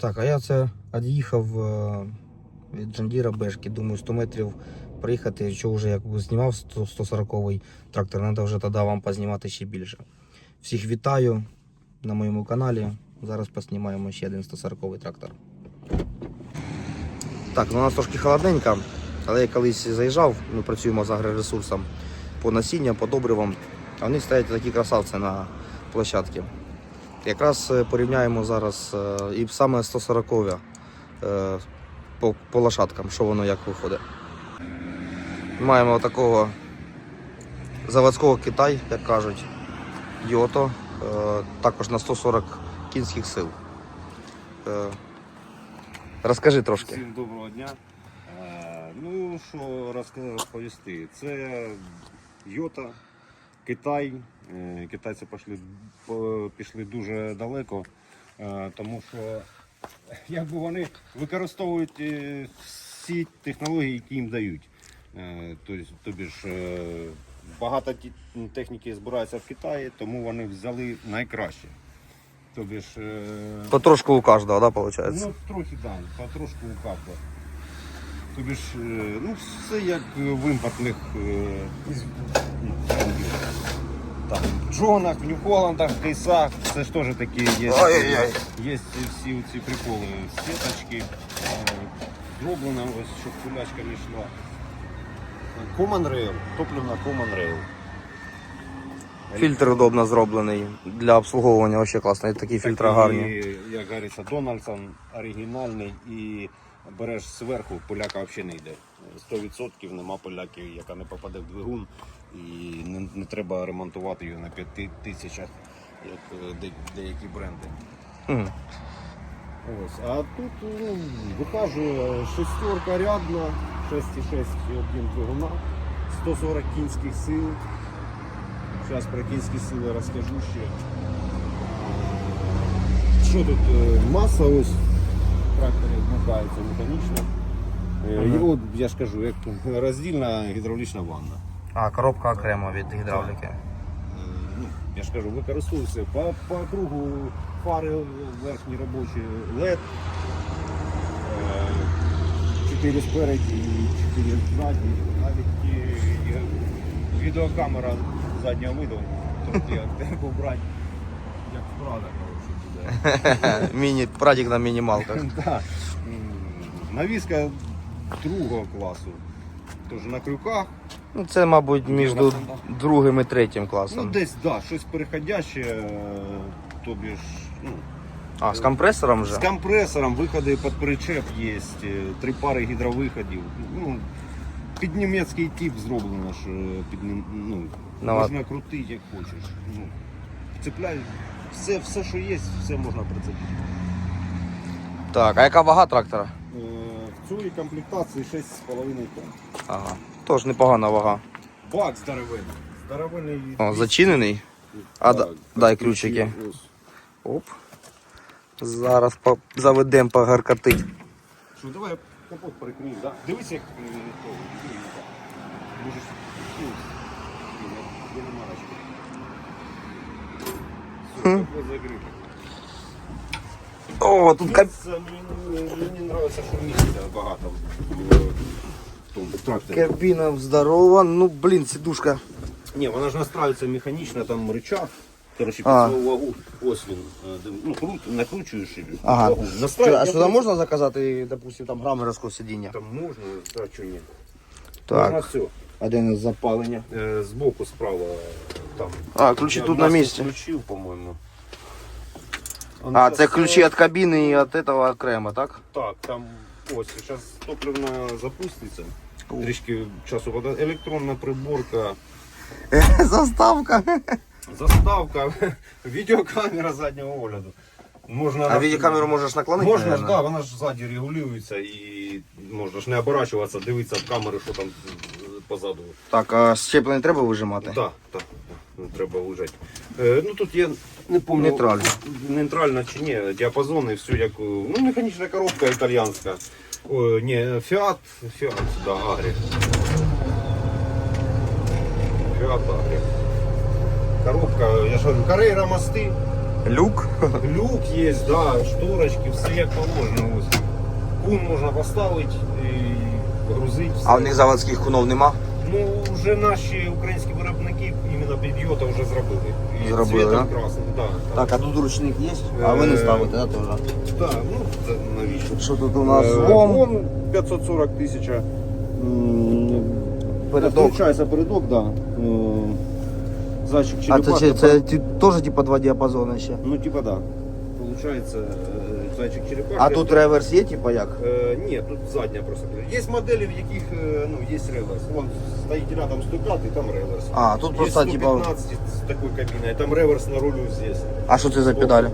Так, а я це від'їхав е, від Джандіра Бешки. Думаю, 100 метрів приїхати, що вже як знімав 140-й трактор, треба вже тоді вам познімати ще більше. Всіх вітаю на моєму каналі. Зараз поснімаємо ще один 140-й трактор. Так, ну у нас трошки холодненько, але я колись заїжджав, ми працюємо з агроресурсом по насінням, по добривам. А вони стоять такі красавці на площадці. Якраз е, порівняємо зараз е, і саме 140 е, по, по лошадкам, що воно як виходить. Маємо такого заводського Китай, як кажуть, Йото, також на 140 кінських сил. Розкажи трошки. Всім доброго дня. Ну, що розповісти? Це Йота, Китай. Е, Китайці пішли, пішли дуже далеко, е, тому що якби вони використовують е, всі технології, які їм дають. Тобто, тобі ж багато техніки збирається в Китаї, тому вони взяли найкраще. Тобі ж Потрошку у кожного, да, виходить? Ну, трохи да, потрошку у капла. Тобі ж, е, ну, все як в імпортних е, ну, там, Джонах, в Нью-Холландах, в Кейсах, це ж теж такі є. Є всі ці приколи, сіточки, е, зроблено, ось щоб кулячка не йшла. Common Rail, топливна Common Rail. Фільтр удобно зроблений для обслуговування, взагалі класно. Такі фільтри гарні. Як говориться, Дональдсон оригінальний і береш зверху, поляка взагалі не йде. 100% нема поляків, яка не попаде в двигун і не, не треба ремонтувати його на 5 тисячах, як е, де, деякі бренди. Мгм. Ось. А тут ну, вихажує шестерка рядна, 6,6 один двигуна, 140 кінських сил. Зараз про кінські сили розкажу ще. Що тут е, маса ось тракторі вмикається механічно. Е, І от я ж кажу, як роздільна гідравлічна ванна. А, коробка окремо від гідравліки. Е, Ну, я ж кажу, використовується по, по кругу фари верхні робочі, LED, 4 спереді і 4 ззаді, навіть і відеокамера заднього виду, тобто як треба брати, як коротше, буде. Міні, прадік на мінімалках. Да. Навіска другого класу. Тож на крюках. Ну, це, мабуть, між другим і третім Ну, класом. десь, да, щось переходяще, е, тобі ж, ну, А, з компресором вже? з компресором виходи під причеп є, е, три пари гідровиходів. Ну, під німецький тип зроблено ж, е, під, нім- ну, Ну, можна крутити як хочеш. Ну, цепляй, все, все, що є, все можна прицепити. Так, а яка вага трактора? Е, В цій комплектації 6,5 тонн. Ага. Тож непогана вага. Бак здоровенний. Здоровенний. О, зачинений. А, да- дай ключики. ось. Оп. Зараз по... заведемо погаркатить. Що, давай я капот прикрию, да? Дивись, як е, то, так. Можеш. ну, ну, я не марочку. Все, капот закрив. О, тут кап... Мені, подобається, що місця багато в тому тракторі. кабіна здорова. Ну, блін, сідушка. Ні, вона ж настраюється механічно, там рычаг. Коротше, під А. свою вагу. Ось він. е, де- Ну, крут, накручуєш і Ага. вагу. А сюди можна заказати, допустим, там грамерського сидіння? Там можна, а чого ні. Так. Можна все. Один із запалення. Е, Збоку справа там. А, ключі тут на місці. Включив, по-моєму. А, це ключі від кабіни і від цього окремо, так? Так, там ось, зараз топливна запуститься. Трішки часу вода. Електронна приборка, Заставка. заставка, відеокамера заднього огляду. Можна А відеокамеру можеш наклонити? Можна ж, да, вона ж ззаді регулюється і можна ж не оборачуватися, дивитися в камеру, що там позаду. Так, а щеплення треба вижимати? Так, так, так, треба лежати. Е, ну тут є, не пам'ятаю, Нейтрально. нейтрально чи ні, діапазони, все як, ну механічна коробка італіянська. О, ні, Фіат, Фіат, да, Агрі. Фіат Агрі. Коробка, я ж говорю, Карейра мости, Люк. Люк є, да, шторочки, все як положено. Ось. Кун можна поставити і грузити. Все. А в них заводських кунов нема? Ну, вже наші українські виробники іменно під Йота вже зробили. І Зробили, цвітом да? красним, да, Так, а тут ручник є? А ви не ставите, да, теж? Так, ну це навіщо? Що тут у нас? Е, Вон 540 тисяч. передок. Включається передок, да. Е, Зайчик А черепаха. це, це, це ті- теж типа два діапазони ще. Ну, типа да. Получается, е, зайчик черепаха. А тут реверс є, типа як? Е, ні, тут задня просто. Є моделі, в яких е, ну, є реверс. Вон стоїть рядом 105 і там реверс. А, тут Є просто типа. 115 з такою кабіною, там реверс на рулю здесь. А що це за педалі?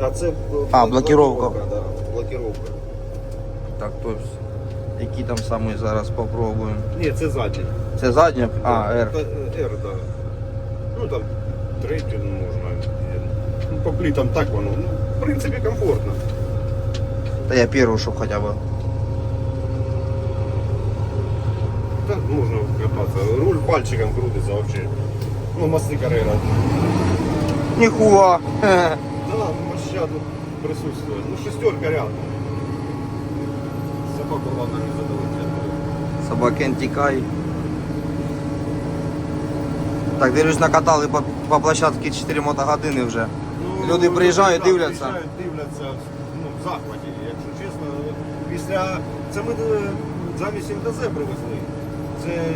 А це е, А, блокировка. Да, блокировка. Так, то які там саме зараз попробуємо. Ні, це задня. Це задня? А, R. R, да. Ну там третю можна. Ну, по плитам так воно. Ну, в принципі, комфортно. Та я першу, щоб хоча б. Так можна кататися. Руль пальчиком крутиться вообще. Ну, мосты Каррера. Ніхуа. Да, моща тут присутствует. Ну, шестерка рядом. Собаку ладно не задавать. Собакен тікай. Так, дивлюсь, накатали по, по площадці 4 мотогодини вже. Ну, Люди приїжджають, так, дивляться. Приїжджають, дивляться ну, в захваті. Після. Це ми е, замість МТЗ привезли. Це е,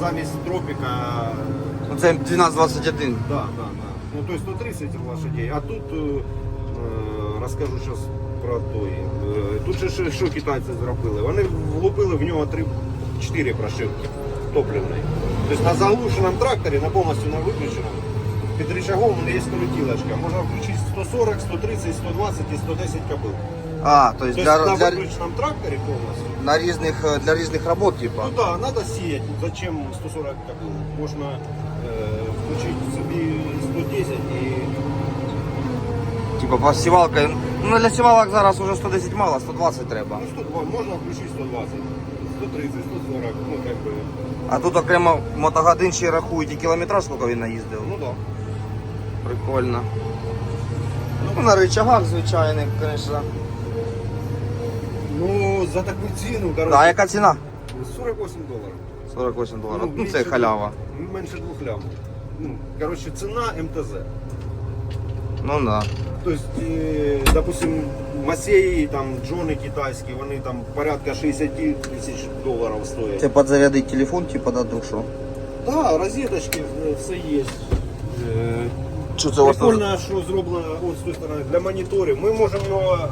замість тропіка. Це 1221. Да, да, да. Ну, то есть 130 лошадей. А тут е, розкажу зараз про той. Тут ще що китайці зробили? Вони влупили в нього 3-4 прошивки топливної. Тобто на заглушеному тракторі, на повністю на виключеному, під рычагом є крутілочка. Можна включити 140, 130, 120 і 110 кобил. А, то есть Тобто для, на для, виключеному тракторі повністю. на різних, е, для різних робот, типа. Ну так, да, треба сіяти. Зачем 140 кобил? Можна е, включити собі 110 і Типа посівалка. Ну для сівалок зараз уже 110 мало, 120 треба. Ну, 102, можна включити 120, 130, 140, ну как би, А тут окремо мотогодин ще рахують і кілометраж, скільки він наїздив. ну да. Прикольно. Ну, на рычагах звичайних, звісно. Ну, за таку ціну, Да, а коротше, яка ціна? 48 доларів. 48 доларів. Ну це більше халява. двох- Менше двох лям. Ну, коротше, ціна МТЗ. Ну да. Тобто, е, допустим, Масеї, там, Джони китайські, вони там порядка 60 тисяч доларів стоять. Це підзарядить телефон, типа на душу. Да, розеточки, е, все є. Що це у вас? Прикольно, що зроблено от, з тої сторони для моніторів. Ми можемо його е,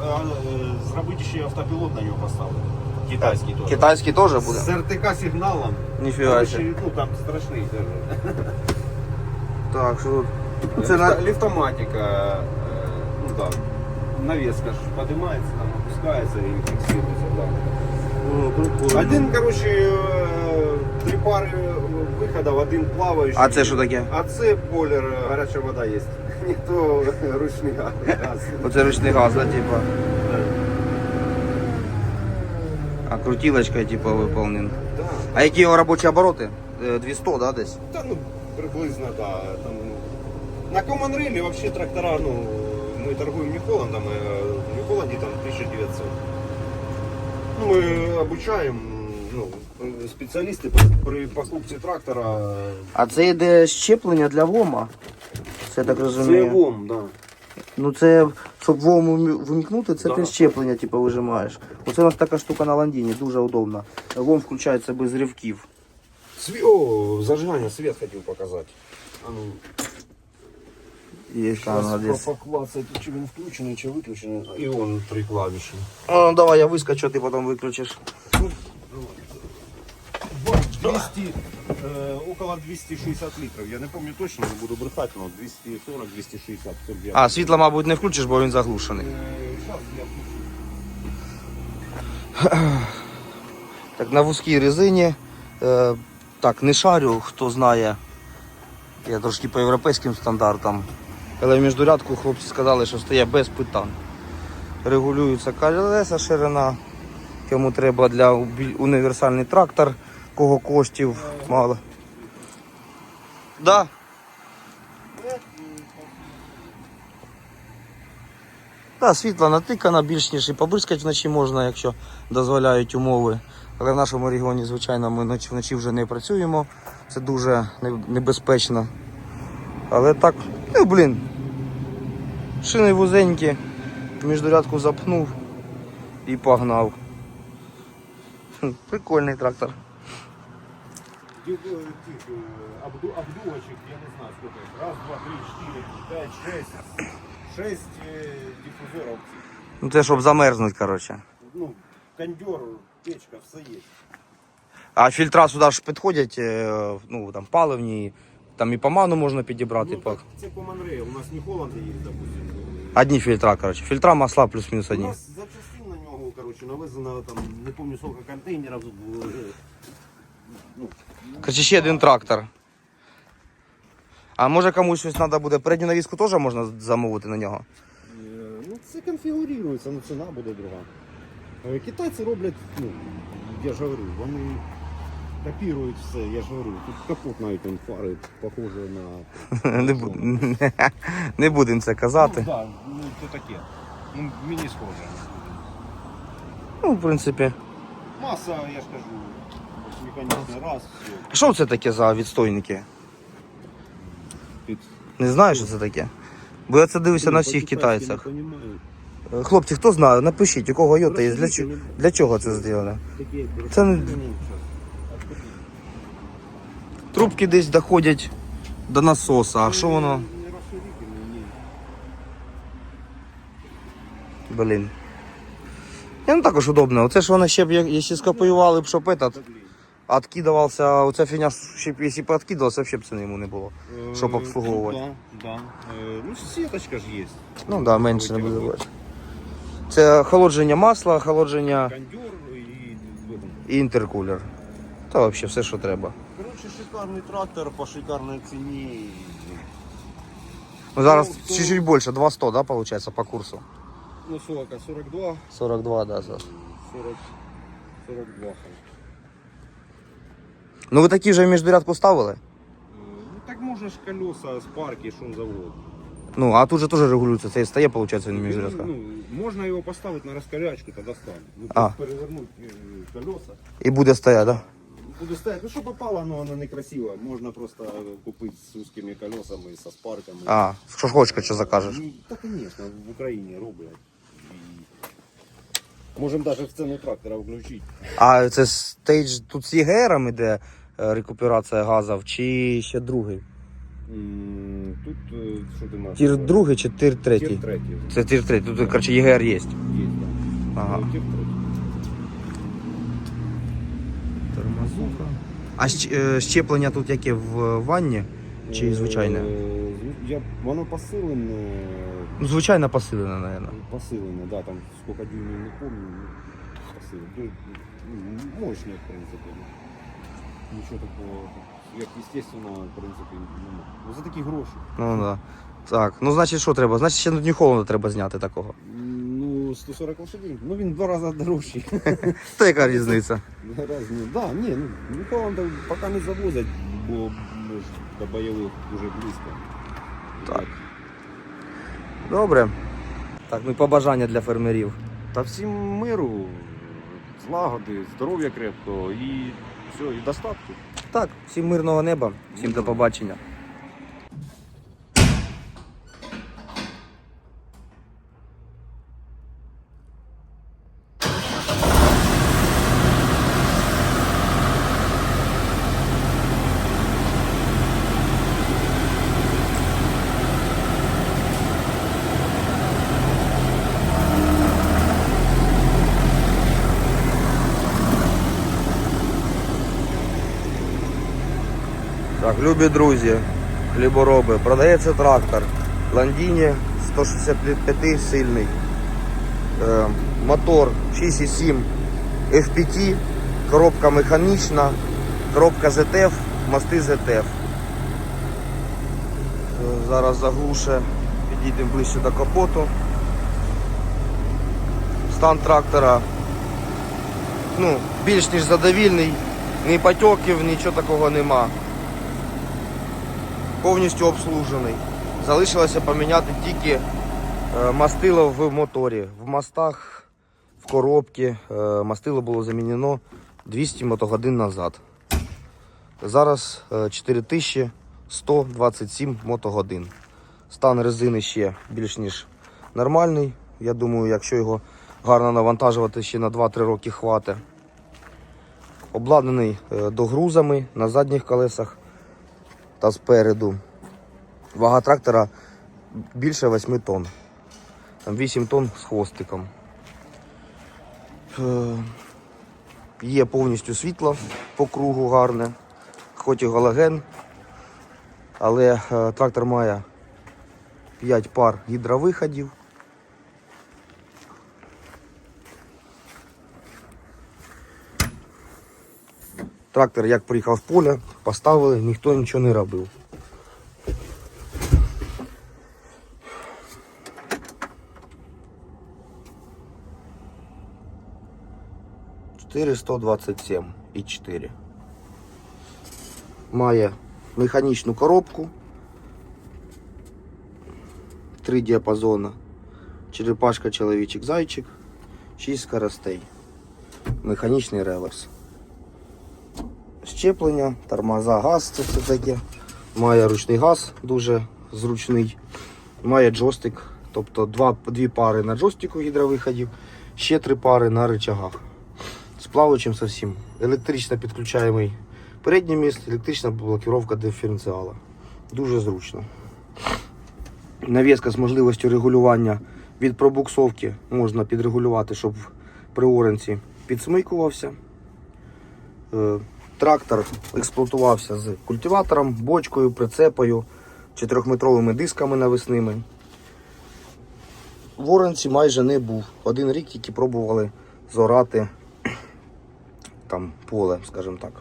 е, зробити ще автопілот на нього поставити. Китайський теж. Китайський теж буде? З РТК сигналом. Ніфіга себе. Ну там страшний даже. Так, що тут? Ну, Це Ліфта- на... Ліфтоматика. е, Ну да. Навеска ж піднімається, там опускається і фіксується. Ну. Один, короче, е, три пари виходів, один плаваючий. А це що таке? А це бойлер, е, гаряча вода є. Ніхто ручний газ. Оце ручний газ, да, типа. А крутілочка, типа, виповнена. Да. А які його робочі обороти? Е, 200, да, десь? Та ну приблизно, да. Там, ну, на Common Rail вообще трактора, ну, мы торгуем New Holland, э, в New Holland там 1900. Ну, мы обучаем ну, спеціалісти при, покупці трактора. А це йде щеплення для ВОМа. Це я так розумію. Це ВОМ, да. Ну це, щоб ВОМ вмікнути, це Да. ти щеплення, типу, вижимаєш. Оце у нас така штука на ландіні, дуже удобна. ВОМ включається без ривків. Сві... О, зажигання, світ хотів показати. А ну, Є Зараз поклацати, чи він включений, чи виключений. І он три клавіші. А, ну давай я вискочу, ти потім виключиш. 200, э, около 260 литров. Я не помню точно, не буду брехать, но 240-260. А, світло, мабуть, не включиш, бо він заглушений. Е, щас я включу. Так, на вузькій резині. Е, так, не шарю, хто знає. Я трошки по європейським стандартам. Але в міждурядку хлопці сказали, що стає без питань. Регулюється колеса ширина. Кому треба для універсальний трактор, кого коштів мало. Да. Да, світло натикано, більш ніж і побризкати вночі можна, якщо дозволяють умови. Але в нашому регіоні, звичайно, ми вночі, вже не працюємо. Це дуже небезпечно. Але так, ну блін. Шини вузенькі, міждурядку запнув і погнав. Прикольний трактор. Тих, э, тих, э, обду, обдувочек, я не знаю, сколько их. Раз, два, три, четыре, пять, шесть. Шесть э, диффузоров. Ну це щоб замерзнуть, коротше. Ну, кондер, печка, все есть. А фільтра сюди ж підходять, е, ну там паливні, там і по ману можна підібрати. Ну, по- так, це по Монрею. У нас не Холланд є, допустим. Одні фільтра, коротше. Фільтра масла плюс-мінус У одні. нас запчастин на нього, короче, навезено там, не помню сколько контейнерів. е, Коротше, ще один трактор. А може комусь щось треба буде. Передню навіску теж можна замовити на нього. е, ну це конфігурується, ну ціна буде друга. Е, Китайці роблять, ну, я ж говорю, вони копірують все, я ж говорю, тут капот навіть он фари похоже на. Не, бу- не будемо це казати. Ну, да, ну таке. Ну, мені схоже. Ну, в принципі. Маса, я ж кажу, ось механічний раз, все. Що це таке за відстойники? Під... Не знаю, що це таке. Бо я це дивлюся на всіх китайцях. Е, Хлопці, хто знає, напишіть, у кого йота є, для, чого- для чого це зроблено. Це не-. Трубки десь доходять до насоса, а що воно? Блін. Я ну також удобно. Оце ж воно ще б, як- якщо скопіювали б, щоб этот, Откидувався, оця фігня, ще б, якщо б откидувався, взагалі б це йому не було. Щоб Е, обслуговувати. Ну, да, да. Е, ну, сіточка ж є. Ну да, менше не буде бачити. Це охолодження масла, охолодження Кондюр і... і інтеркулер. Та взагалі все, що треба. Коротше, шикарний трактор по шикарній ціні. Ну, зараз Ну, то- чуть-чуть більше, 200, да, виходить, по курсу? Ну, сколько? 42? 42, да, зараз. 40, 42. Ну ви такі вже в міждурядку ставили? Е, Ну, так можна ж колеса з парки, що завод. Ну, а тут же теж регулюється, це і стає, виходить, він міждурядка. Ну, можна його поставити на розкорячку, тоді стане. Ну, А. а. перевернути е, колеса. І буде стояти, да? Буде стояти. Ну, що попало, но воно не красиво. Можна просто купити з узкими колесами, со спарками. А, що ж хочеш, що закажеш. Ну, та, звісно, в Україні роблять. І Можемо навіть в ціну трактора включити. А це стейдж тут з ЄГРом іде е, рекуперація газів, чи ще другий? Тут е, що ти маєш? Тір другий чи тир третій? Тір третій. Це тир третій. Тут, коротше, ЄГР є. Є, так. Ага. Ну, Тір третій. Тормозуха. А е, щеплення тут яке в ванні? Чи звичайне? Е, Я, воно посилене. Ну, звичайно посилене, мабуть. Посилене, да, там сколько дюймів не помню. ну, Посилене. Ну, мощне, в принципі. Нічого такого, як естественно, в принципі, немає. Ну, за такі гроші. Ну да. Так, ну значить що треба? Значить ще Нью Холланда треба зняти такого. Ну, 140 лошадей. Ну він в два рази дорожчий. Та яка різниця? Два рази. Да, ні, ну, нікого там поки не завозять, бо ми ж до бойових дуже близько. Так. Добре. Так, ну і побажання для фермерів. Та всім миру, злагоди, здоров'я крепкого і все, і достатку. Так, всім мирного неба, всім до побачення. Так, любі друзі, хлібороби, продається трактор. Ландіні 165 сильний. Е, мотор 6,7 FPT, коробка механічна, коробка ZF, мости ZF. Е, Зараз заглуше, підійдемо ближче до капоту. Стан трактора ну, більш ніж задовільний, ні потьоків, нічого такого нема повністю обслужений. Залишилося поміняти тільки Е, Мастило в моторі. В мостах, в коробці е, мастило було замінено 200 мотогодин назад. Зараз е, 4127 мотогодин. Стан резини ще більш ніж нормальний. Я думаю, якщо його гарно навантажувати, ще на 2-3 роки хватить. Обладнаний е, догрузами на задніх колесах та спереду. Вага трактора більше 8 тонн. Там 8 тонн з хвостиком. Е, Є повністю світло по кругу гарне, хоч і галоген, але е, трактор має 5 пар гідровиходів. Трактор як приїхав в поле, поставили, ніхто нічого не робив. Чотири і 4. Має механічну коробку. Три діапазона. Черепашка, чоловічик, зайчик. 6 скоростей. Механічний реверс. Щеплення, тормоза, газ, це все таке. Має ручний газ, дуже зручний. Має джойстик, тобто два, дві пари на джойстику гідровиходів, ще три пари на рычагах. З плаваючим совсем. Електрично підключаємий передній міст, електрична блокировка диференціала. Дуже зручно. Навіска з можливістю регулювання від пробуксовки можна підрегулювати, щоб при оранці підсмикувався. Трактор експлуатувався з культиватором, бочкою, прицепою, 4-метровими дисками навесними. В оранці майже не був. Один рік тільки пробували зорати там поле, скажімо так.